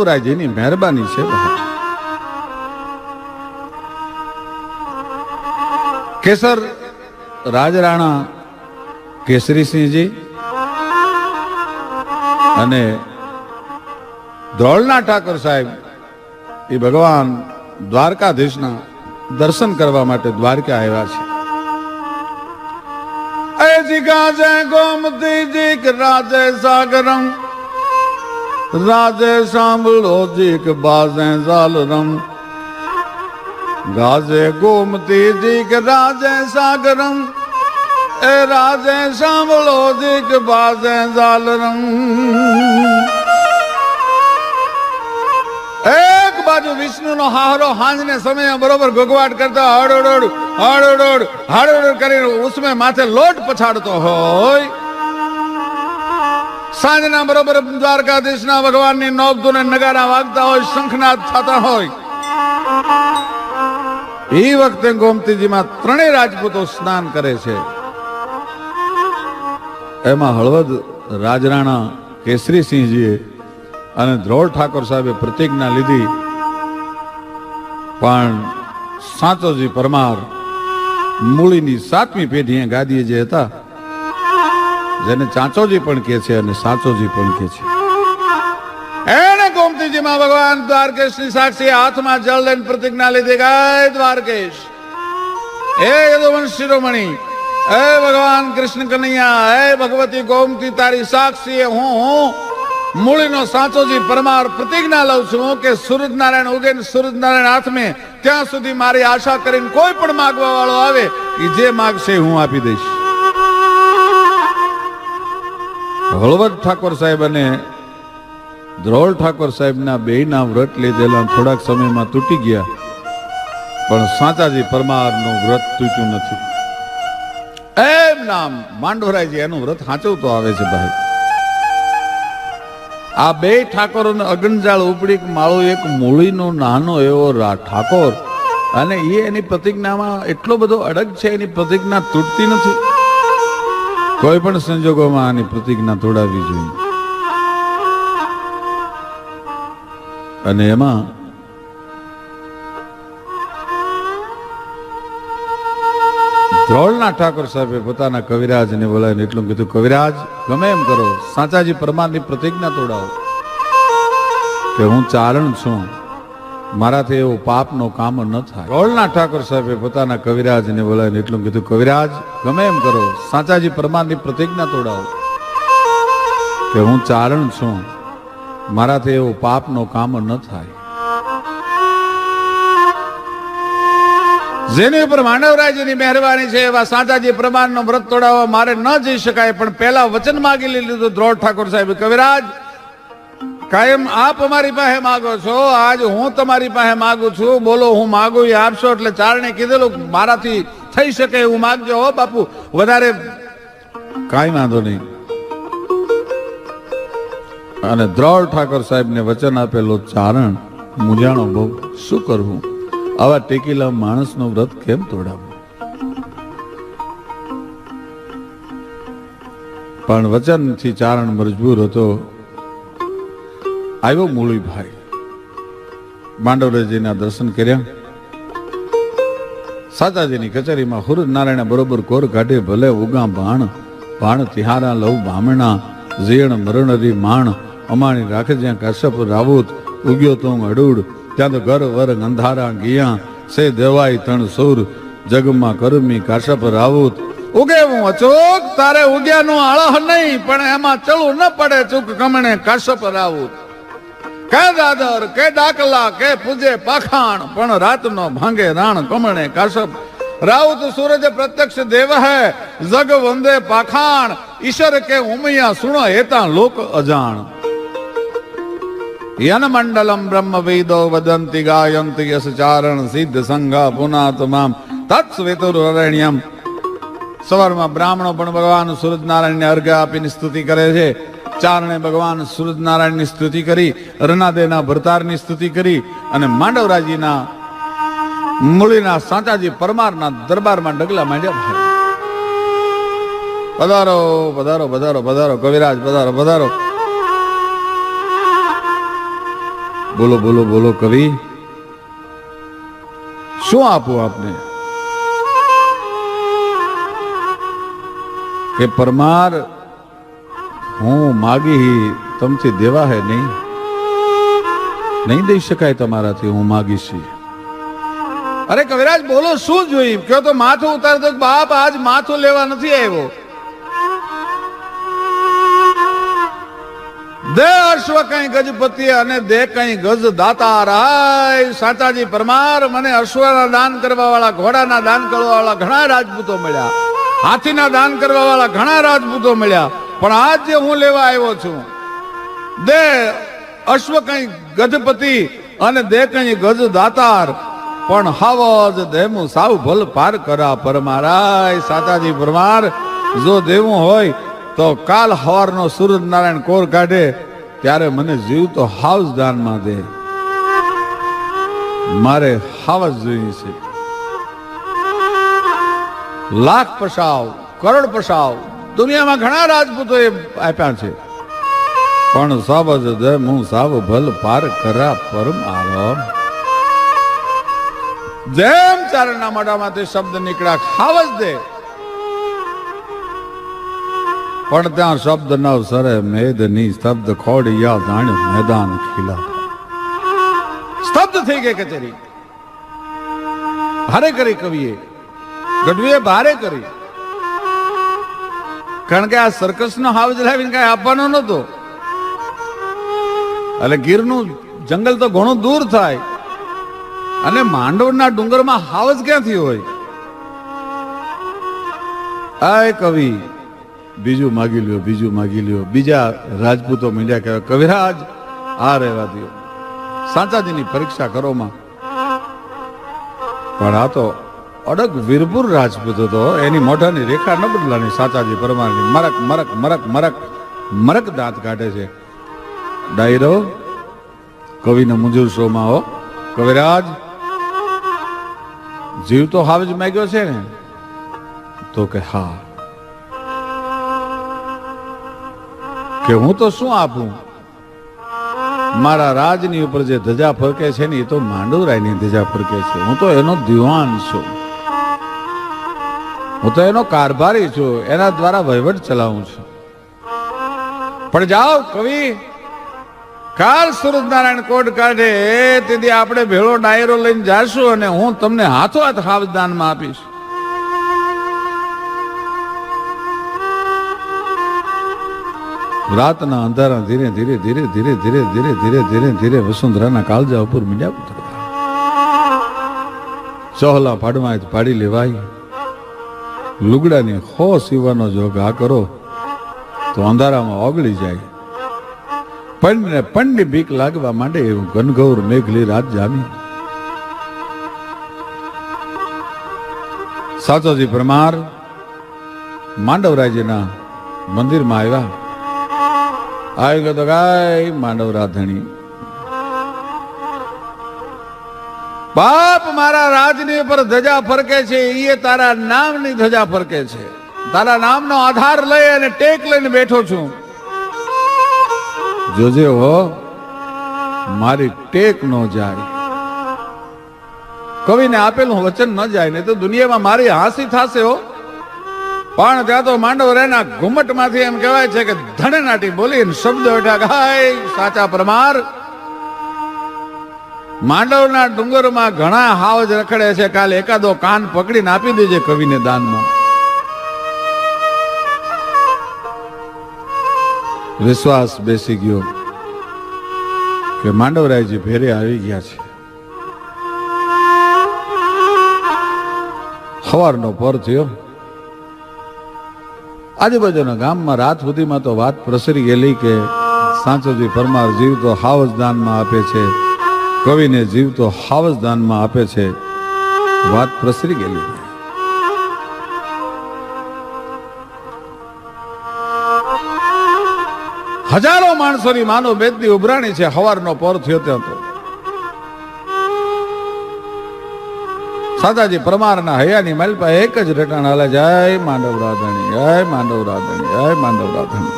માંડવરાયજીની મહેરબાની છે ભાઈ કેસર રાજરાણા કેસરીસિંહજી અને ધ્રોળના ઠાકર સાહેબ એ ભગવાન દ્વારકાધીશના દર્શન કરવા માટે દ્વારકા આવ્યા છે ऐसी गाजे गोमती जी के राजे सागरम રાજે સાંભળો જીક બાજે ઝાલરમ ગાજે ગોમતી જીક રાજે સાગરમ એ રાજે સાંભળો જીક બાજે ઝાલરમ એક બાજુ વિષ્ણુનો હારો હાંજને સમયે બરોબર ભગવાટ કરતા હળોડોડ હળોડોડ હળોડોડ કરીને ઉસમે માથે લોટ પછાડતો હોય સાંજના બરોબર દ્વારકાધીશના ભગવાનની નોબધુને નગારા વાગતા હોય, શંખનાદ થતા હોય. એ વખતે ગોમતીજીમાં ત્રણેય રાજપૂતો સ્નાન કરે છે. એમાં હળવદ રાજરાણા કેસરીસિંહજીએ અને ધ્રોળ ઠાકોર સાહેબે પ્રતિજ્ઞા લીધી. પણ સાચોજી પરમાર મૂળીની સાતમી પેઢીએ ગાદીએ જે હતા જેને ચાંચોજી પણ કહે છે અને સાચોજી પણ કહે છે. એને ગોમતીજીમાં ભગવાન દ્વારકેશની સાક્ષી હાથમાં જળ લઈને પ્રતિજ્ઞા લીધી ગાય દ્વારકેશ, હે યદુવંશ શિરોમણી, હે ભગવાન કૃષ્ણ કનૈયા, હે ભગવતી ગોમતી તારી સાક્ષી, હું હું મૂળીનો સાચોજી પરમાર પ્રતિજ્ઞા લઉં છું કે સૂરજનારાયણ ઉગે સૂરજનારાયણ હાથમે ત્યાં સુધી મારી આશા કરીને કોઈ પણ માગવા વાળો આવે એ જે માગશે હું આપી દઈશ. હળવદ ઠાકોર સાહેબ અને ધ્રોળ ઠાકોર સાહેબના બેયના વ્રત લીધેલા થોડાક સમયમાં તૂટી ગયા. પણ સાચાજી પરમારનું વ્રત તૂટ્યું નથી. એમ નામ માંડવરાયજી એનું વ્રત સાચવતો આવે છે ભાઈ. આ બે ઠાકોરોને અગનજાળ ઉપડી માળો એક મૂળીનો નાનો એવો ઠાકોર. અને એ એની પ્રતિજ્ઞામાં એટલો બધો અડગ છે, એની પ્રતિજ્ઞા તૂટતી નથી. કોઈ પણ સંજોગોમાં આની પ્રતિજ્ઞા તોડાવી જોઈએ. અને એમાં ધ્રોળના ઠાકોર સાહેબે પોતાના કવિરાજને બોલાવીને એટલું કીધું, કવિરાજ, ગમે એમ કરો. સાચાજી પરમારની પ્રતિજ્ઞા તોડાવો. કે હું ચારણ છું. મારાથી એવું પાપનો કામ ન થાય. ગોળના ઠાકોર સાહેબે પોતાના કવિરાજને બોલાવીને એટલું કીધું, કવિરાજ, ગમે એમ કરો. સાચાજી પરમારની પ્રતિજ્ઞા તોડાવો. કે હું ચારણ છું. મારાથી એવું પાપનો કામ ન થાય. જેની ઉપર માનવરાજની મહેરબાની છે એવા સાંતાજી પ્રમાણનો વ્રત તોડાવવા મારે ન જઈ શકાય, પણ પહેલા વચન માગી લીધું દ્રોડ ઠાકોર સાહેબ, કવિરાજ કાયમ આપ અમારી પાસે માગો છો. આજ હું તમારી પાસે માગું છું. બોલો, હું માગું એ આપશો એટલે ચારણે કીધેલું, મારાથી થઈ શકે એવું માગજો. હો, બાપુ, વધારે કાંઈ વાંધો નહીં. અને દ્રોળ ઠાકોર સાહેબને વચન આપેલો ચારણ, મૂંઝાણો બહુ. શું કરવું? આવા ટેકીલા માણસનો વ્રત કેમ તોડાવું? પણ વચનથી ચારણ મજબૂર હતો. આવ્યો મૂળીભાઈ માંડવરાજીના દર્શન કર્યા. સાચાજીની કચેરીમાં હુર નારાયણ બરોબર કોર કાઢે, ભલે ઉગા ભાણ ભાણ તિહારા લવ બામણા મરણ મરણરી માણ, અમાણી રાખે જ્યાં કાશ્યપ રાવુત, ઉગ્યો તો અડુડ, ત્યાં તો ઘર વર અંધારા ગયા, સે દેવાય તણ સુર, જગમાં કરમી કાશ્યપ રાવુત. ઉગે હું અચૂક, તારે ઉગ્યાનું આળહ નહીં, પણ એમાં ચલું ન પડે ચૂક કમણે કાશ્યપ રાવુત. કે દાદર કે ડાકલા, કે પૂજે પાખાણ, પણ રાતનો ભાંગે રાણ કમણે કાશપ. રાઉત સૂરજ પ્રત્યક્ષ દેવ હે, જગ વંદે પાખાણ ઈશ્વર કે ઉમૈયા સુણો હેતા લોક અજાણ. યન મંડલમ બ્રહ્મ વેદો વદંતિ ગાયંતિ યસ ચારણ સિદ્ધ સંઘા પુનાતમામ તત્સ્વેતુરરણ્યમ સવારમાં બ્રાહ્મણો પણ ભગવાન સૂરજનારાયણને અર્ઘ આપીને સ્તુતિ કરે છે. ચારણે ભગવાન સૂરજનારાયણની સ્તુતિ કરી રનાદેના ભરતારની સ્તુતિ કરી અને માંડવરાજીના મૂળીના સાચાજી પરમારના દરબારમાં ડગલા માંડ્યા પધારો પધારો પધારો પધારો, કવિરાજ, પધારો પધારો. બોલો બોલો બોલો કવિ, શું આપું આપને? કે પરમાર હું માગી તમથી દેવા હે નહીં? નહીં દઈ શકાય તમારાથી, હું માગીશ. અરે કવિરાજ, બોલો, શું જોઈ? કયો તો માથું ઉતાર દો બાપ આજ માથું લેવા નથી આવ્યો. દે અશ્વ કઈ ગજપતિ અને દે કઈ ગજ દાતા રાય. સાચાજી પરમાર, મને અશ્વના દાન કરવા વાળા ઘોડાના દાન કરવા વાળા ઘણા રાજપૂતો મળ્યા. હાથીના દાન કરવા વાળા ઘણા રાજપૂતો મળ્યા. પણ આજ જે હું લેવા આવ્યો છું, દે અશ્વ કઈ ગજપતિ અને દે કઈ ગજ દાતાર પણ હાવજ દેમું સાવ ભલ પાર કરા પરમારાય. સાતાજી પરમાર, જો દેવું હોય તો કાલ હવારનો સૂરજ નારાયણ કોર કાઢે, ત્યારે મને જીવ તો હાવ દાનમાં દે. મારે હાવજ જોઈએ છે. લાખ પસાવ કરોડ પસાવ દુનિયામાં ઘણા રાજપૂતો એ આપ્યા છે. પણ સબ દે હું સાવ ભલ પાર કરા પરમ આરામ જેમ ચારણના મોઢામાંથી શબ્દ નીકળ્યા, ખાવજ દે. પણ ત્યાં શબ્દ નવ સરે, મેદની સ્તબ્ધ ખોડિયા દાણ મેદાન ખીલા. સ્તબ્ધ થઈ ગઈ કચેરી. ભારે કરી કવિએ. ગઢવીએ ભારે કરી. કારણ કે આ સર્કસ નો હાવજ લાવીને કઈ આપવાનો નતો એટલે ગીરનું જંગલ તો ઘણું દૂર થાય. અને માંડવના ડુંગરમાં હાવજ ક્યાંથી હોય? આય કવિ. બીજું માગી લ્યો, બીજું માગી લ્યો. બીજા રાજપૂતો મીંડ્યા કહેવાય. કવિરાજ, આ રહેવા દો સાચાજીની પરીક્ષા કરોમાં પણ આ તો અડગ વીરપુર રાજપૂત હતો એની મોઢાની રેખા ન બદલાની સાચાજી પરમારની મરક મરક મરક મરક મરક દાંત કાઢે છે. ડાયરો, કવિને મુંજુર શોમાં હો. કવિરાજ, જીવ તો હાવ જ માગ્યો છે ને. તો કે હા. કે હું તો શું આપું? મારા રાજની ઉપર જે ધજા ફરકે છે ને, એ તો માંડવરાયની ધજા ફરકે છે. હું તો એનો દિવાન છું. હું તો એનો કારભારી છું, એના દ્વારા વહીવટ ચલાવું છું. પણ જાઓ કવિ, કાલ સુરત નારાયણ કોટ કાઢે, તેથી આપણે ભેળો ડાયરો લઈને જાશું અને હું તમને હાથો હાથ સાવધાનમાં આપીશ. રાતના અંધારા ધીરે ધીરે ધીરે ધીરે ધીરે ધીરે ધીરે ધીરે ધીરે વસુંધરાના કાળજા ઉપર મીંડ્યા ઉતરવા ચોહલા પાડમાં પાડી લેવાય. લુગડાની હો સીવાનો જો ઘા કરો, તો અંધારામાં ઓગળી જાય. પંડને પંડની બીક લાગવા માંડે એવું ઘનઘોર મેઘલી રાત જામી. સાચોજી પરમાર, માંડવરાયજીના મંદિરમાં આવ્યા. આવી ગયો તો ગાય માંડવરા ધણી બાપ મારા રાજની ઉપર ધજા ફરકે છે એ તારા નામની ધજા ફરકે છે. તારા નામનો આધાર લઈ અને ટેક લઈને બેઠો છું. જોજે હો, મારી ટેક નો જાય. કવિને આપેલું વચન ન જાય ને તો દુનિયામાં મારી હાંસી થશે હો. પણ ત્યાં તો માંડવ રેના ઘુમટમાંથી એમ કહેવાય છે કે ધણનાટી બોલીને શબ્દ બેઠા ગાય સાચા પ્રમાર. માંડવના ડુંગરમાં ઘણા હાવજ રખડે છે. કાલે એકાદો કાન પકડીને આપી દેજે કવિને દાનમાં. વિશ્વાસ બેસી ગયો કે માંડવરાયજી ભેરે આવી ગયા છે. સવારનો પર થયો. આજુબાજુના ગામમાં રાત સુધીમાં તો વાત પ્રસરી ગયેલી કે સાંચોજી પરમાર જીવ તો હાવજ દાનમાં આપે છે. કવિને જીવ તો હાવજ દાનમાં આપે છે. વાત પ્રસરી ગયેલી. હજારો માણસોની માનો બેદની ઉભરાણી છે. હવારનો પર થયો ત્યાં તો સાદાજી પરમારના હયાની માલ પાસે એક જ રટાણ હાલે જય માંડવ રાધણી, જય માંડવ રાધણી, જય માંડવ રાધણી.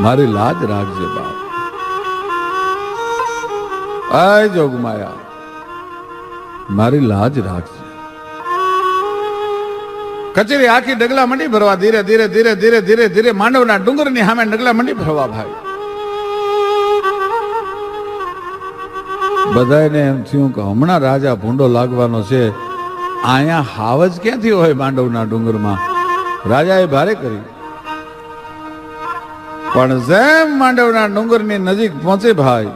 મારી લાજ રાખજે બાપ. આય જોગમાયા મારી લાજ રાખજે. કચેરી આખી ડગલા મંડી ભરવા ધીરે ધીરે ધીરે ધીરે ધીરે ધીરે માંડવના ડુંગરની સામે ડગલા મંડી ભરવા ભાઈ. બધાને એમ થયું કે હમણાં રાજા ભૂંડો લાગવાનો છે. અહીંયા હાવજ ક્યાંથી હોય માંડવના ડુંગરમાં? રાજાએ ભારે કરી. પણ જેમ માંડવના ડુંગરની નજીક પહોંચે ભાઈ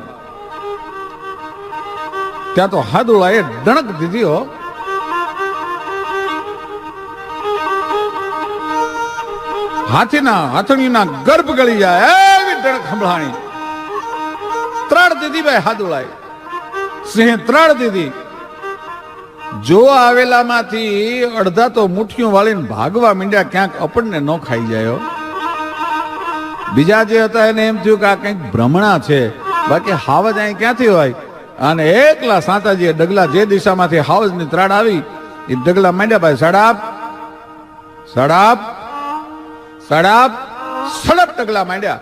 ત્યાં તો હાદુળાએ ડણક દીધી હો. હાથીના હાથણીના ગર્ભ ગળી જાય એવી ડણક સંભળાણી. ત્રણ દીધી ભાઈ હાદુળાએ સિંહ ત્રણ દીધી. જો આવેલામાંથી અડધા તો મુઠ્ઠીઓ વાળીને ભાગવા મીંડ્યા, ક્યાંક આપણને ન ખાઈ જાય બીજા જે હતા એને એમ થયું કે આ કંઈક ભ્રમણા છે. બાકી હાવજ અહીં ક્યાંથી હોય? અને એકલા સાતાજીએ ડગલા જે દિશામાંથી હાવજની ત્રાડ આવી એ ડગલા માંડ્યા ભાઈ સડાપ સડાપ સડાપ, સડપ ડગલા માંડ્યા.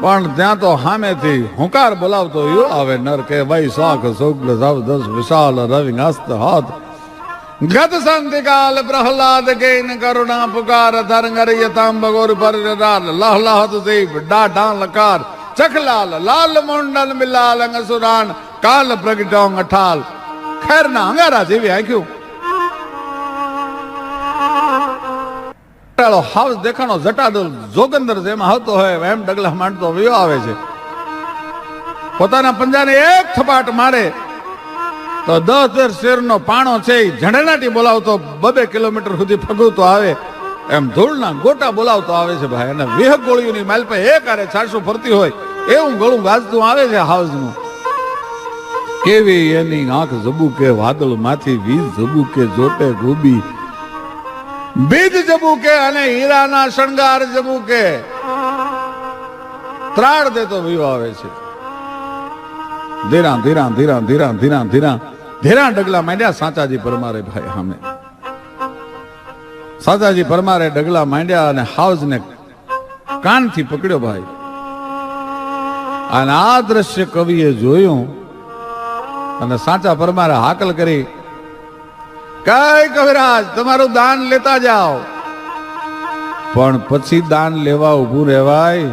પણ ત્યાં તો સામેથી હુંકાર બોલાવતો યુ આવે નર કે ભાઈ શાખ શુક્લ સવ દસ વિશાલ રવિ હસ્ત, હાથ. ગત સંતિ કાલ પ્રહલાદ કેન કરુણા પુકાર તરંગર યતામ બગોર પર લહ લહત ડા ડાઢા લકાર ચખલાલ લાલ મોંડલ મિલાલ અંગસુરાન, કાલ પ્રગટોંગ અઠાલ ખેર ના અંગારા જેવી આંખ્યું. હાઉસ દેખાણો જટાડો જોગંદર જેમાં આવતો હોય એમ ડગલા માંડતો વયો આવે છે. પોતાના પંજાને એક થપાટ મારે. તો દસ શેર શેરનો પાણો છે ઝંડનાટી બોલાવતો બબે કિલોમીટર સુધી ફગવતો આવે. એમ ધૂળના ગોટા બોલાવતો આવે છે ભાઈ. અને વેહ ગોળીઓની માલ પર એક આરે છાસો ફરતી હોય, એવું ગળું ગાજતું આવે છે હાઉસનું. કેવી એની આંખ ઝબુકે વાદળમાંથી વીજ ઝબુકે જોટે ગોબી બીજ ઝબુકે અને હીરાના શણગાર ઝબુકે ત્રાળ દેતો વિયો આવે છે. ધીરા ધીરા ધીરા ધીરા ધીરા ધીરા ધીરા ડગલા માંડ્યા સાચાજી પરમારે ભાઈ સામે. સાચાજી પરમારે ડગલા માંડ્યા અને હાઉસને કાનથી પકડ્યો ભાઈ. અને આ દ્રશ્ય કવિએ જોયું અને સાચા પરમારે હાકલ કરી. કઈ કવિરાજ, તમારું દાન લેતા જાઓ. પણ પછી દાન લેવા ઊભું રહેવાય.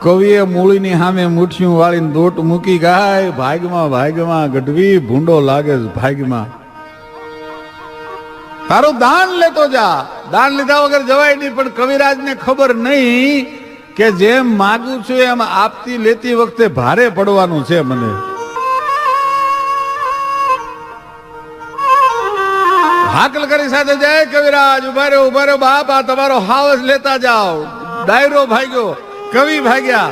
કવિએ મૂળીની સામે મુઠિયું વાળીને દોટ મૂકી ગાય. ભાગમાં ભાગમાં ગઢવી, ભૂંડો લાગે ભાગમાં. તારું દાન લેતો જા. દાન લીધા વગર જવાય નહીં, પણ કવિરાજને ખબર નહીં કે જેમ માગું છું એમ આપતી લેતી વખતે ભારે પડવાનું છે મને. હાકલ કરી સાથે જાય કવિરાજ. ઊભા રહ્યો ઊભા રહ્યો બાપ, આ તમારો હાવસ લેતા જાઓ. ડાયરો ભાગ્યો, કવિ ભાગ્યા.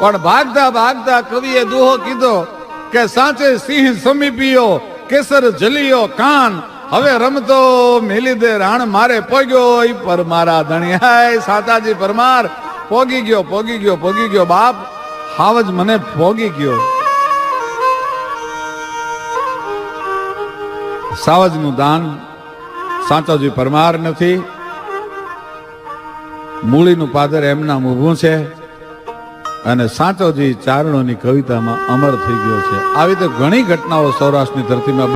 પણ ભાગતા ભાગતા કવિએ દુહો કીધો કે સાચે સિંહ સમીપીયો, કેસર જલિયો કાન હવે રમતો મેલી દે રાણ, મારે પોગ્યો ઈ પર મારા ધણિયાય સાતાજી પરમાર, પોગી ગયો પોગી ગયો પોગી ગયો. બાપ, હાવજ મને પોગી ગયો. સાવજનું દાન સાચાજી પરમાર નથી. મૂળીનું પાદર એમના ઊભું છે અને સાચોજી ચારણોની કવિતામાં અમર થઈ ગયો છે. આવી તો ઘણી ઘટનાઓ સૌરાષ્ટ્રની ધરતીમાં